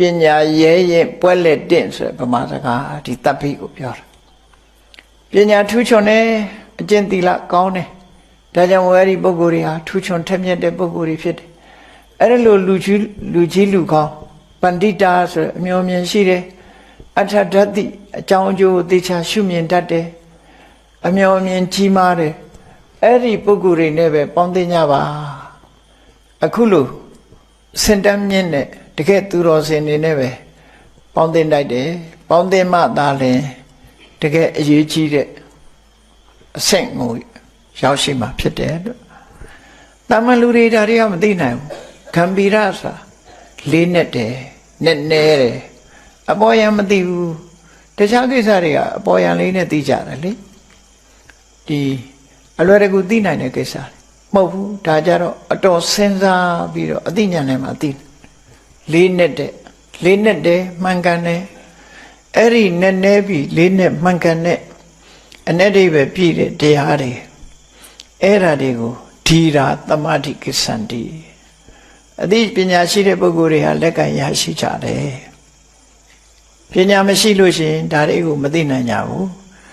ပညာရဲရင်ပွဲလက်တင့်ဆိုတဲ့ဗမာစကားဒီတပ်ဖိကိုပြောတာပညာထူးချွန်တယ်အကျင့်သီလကောင်းတယ်ဒါကြောင့်ဝယ်ဒီပုဂ္ဂိုလ်တွေဟာထူးချွန်ထက်မြက်တဲ့ပုဂ္ဂိုလ်တွေဖြစ်တယ်အဲ့ဒါလိုလူကြီးလူကြီးလူကောင်းပန္တိတာဆိုတဲ့အမျိုးမြင်ရှိတယ်အထဓာတိအကြောင်းအကျိုးကိုသေချာရှုမြင်တတ်တယ်အမျိုးမြင်ကြီးမားတယ်အဲ့ဒီပုဂ္ဂိုလ်တွေနဲ့ပဲပေါင်းသိကြပါအခုလို့ စင်တမ်းမြင့်တဲ့တကယ်သူတော်စင်တွေနဲ့ပဲပေါင်းသိတိုက်တယ်ပေါင်းသိမှသာလင်တကယ်အရေးကြီးတဲ့အဆင့်ကိုရောက်ရှိမှာဖြစ်တယ်လို့တာမန်လူတွေဒါတွေကမသိနိုင်ဘူးဂမ်ဘီရစာလေးနဲ့တယ်နဲ့နဲတယ်အပေါ်ယံမသိဘူးတခြားကိစ္စတွေကအပေါ်ယံလေးနဲ့သိကြတယ်လေဒီအလွယ်တကူသိနိုင်တဲ့ကိစ္စတွေ မဟုတ်ဘူးဒါကြတော့အတော်စဉ်းစားပြီးတော့အသိဉာဏ်နဲ့မှသိတယ်လေးနဲ့တဲ့လေးနဲ့တယ်မှန်ကန်တယ်အဲ့ဒီနဲ့နဲပြီးလေးနဲ့မှန်ကန်တဲ့အ내အိပဲပြည့်တဲ့တရားတွေအဲ့ဓာတွေကိုဓီရာတမတိကိစ္ဆန္တိအသိပညာရှိတဲ့ပုဂ္ဂိုလ်တွေဟာလက်ကင်ရရှိကြတယ်ပညာမရှိလို့ရှိရင်ဒါတွေကိုမသိနိုင်ကြဘူး